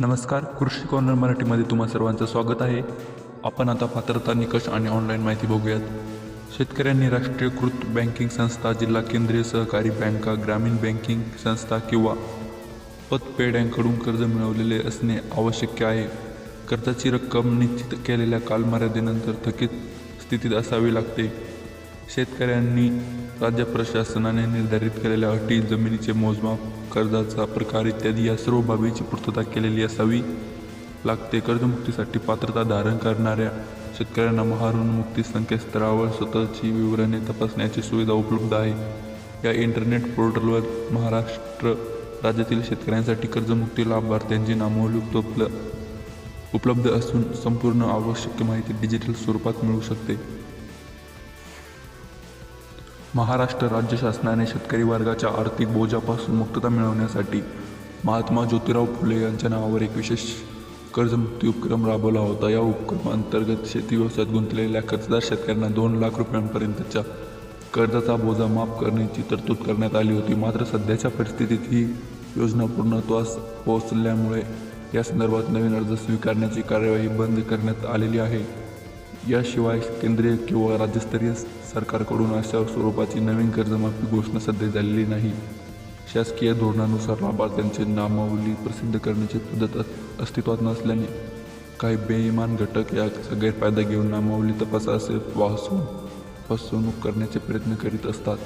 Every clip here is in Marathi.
नमस्कार कृषी कॉर्नर मराठीमध्ये तुम्हा सर्वांचं स्वागत आहे. आपण आता पात्रता निकष आणि ऑनलाईन माहिती बघूयात. शेतकऱ्यांनी राष्ट्रीयकृत बँकिंग संस्था जिल्हा केंद्रीय सहकारी बँका ग्रामीण बँकिंग संस्था किंवा पतपेढ्यांकडून कर्ज मिळवलेले असणे आवश्यक आहे. कर्जाची रक्कम निश्चित केलेल्या कालमर्यादेनंतर थकीत स्थितीत असावी लागते. शेतकऱ्यांनी राज्य प्रशासनाने निर्धारित केलेल्या अटी जमिनीचे मोजमाप कर्जाचा प्रकार इत्यादी या सर्व बाबीची पूर्तता केलेली असावी. लागते कर्जमुक्तीसाठी पात्रता धारण करणाऱ्या शेतकऱ्यांना महाऋण मुक्ती संकेतस्थळावर स्वतःची विवरणे तपासण्याची सुविधा उपलब्ध आहे. या इंटरनेट पोर्टलवर महाराष्ट्र राज्यातील शेतकऱ्यांसाठी कर्जमुक्ती लाभार्थ्यांची नामोलयुक्त उपल उपलब्ध असून संपूर्ण आवश्यक माहिती डिजिटल स्वरूपात मिळू शकते. महाराष्ट्र राज्य शासनाने शेतकरी वर्गाच्या आर्थिक बोजापासून मुक्तता मिळवण्यासाठी महात्मा ज्योतिराव फुले यांच्या नावावर एक विशेष कर्जमुक्ती उपक्रम राबवला होता. या उपक्रमाअंतर्गत शेती व्यवसायात गुंतलेल्या कर्जदार शेतकऱ्यांना दोन लाख रुपयांपर्यंतच्या कर्जाचा बोजा माफ करण्याची तरतूद करण्यात आली होती. मात्र सध्याच्या परिस्थितीत ही योजना पूर्णत्वास पोहोचल्यामुळे या संदर्भात नवीन अर्ज स्वीकारण्याची कार्यवाही बंद करण्यात आलेली आहे. याशिवाय केंद्रीय किंवा राज्यस्तरीय सरकारकडून अशा स्वरूपाची नवीन कर्जमाफी घोषणा सध्या झालेली नाही. शासकीय धोरणानुसार लाभार्थ्यांची नामावली प्रसिद्ध करण्याची पद्धत अस्तित्वात नसल्याने काही बेईमान घटक याचा गैरफायदा घेऊन नामावली तपासा असे वाहसून फसवणूक करण्याचे प्रयत्न करीत असतात.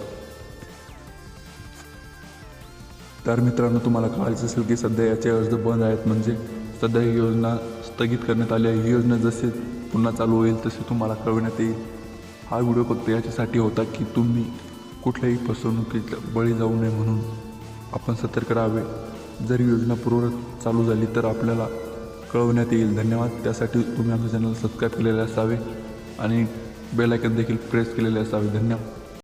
तर मित्रांनो तुम्हाला कळायचं असेल की सध्या याचे अर्ज बंद आहेत. म्हणजे सध्या ही योजना स्थगित करण्यात आली आहे. ही योजना जसे पुन्हा चालू होईल तसे तुम्हाला कळवण्यात येईल. हा व्हिडिओ फक्त याच्यासाठी होता की तुम्ही कुठल्याही फसवणुकीच्या बळी जाऊ नये म्हणून. आपण सतर्क राहावे. जर योजना पूर्वत चालू झाली तर आपल्याला कळवण्यात येईल. धन्यवाद. त्यासाठी तुम्ही आमच्या चॅनल सबस्क्राईब केलेले असावे आणि बेलायकन देखील प्रेस केलेले असावे. धन्यवाद.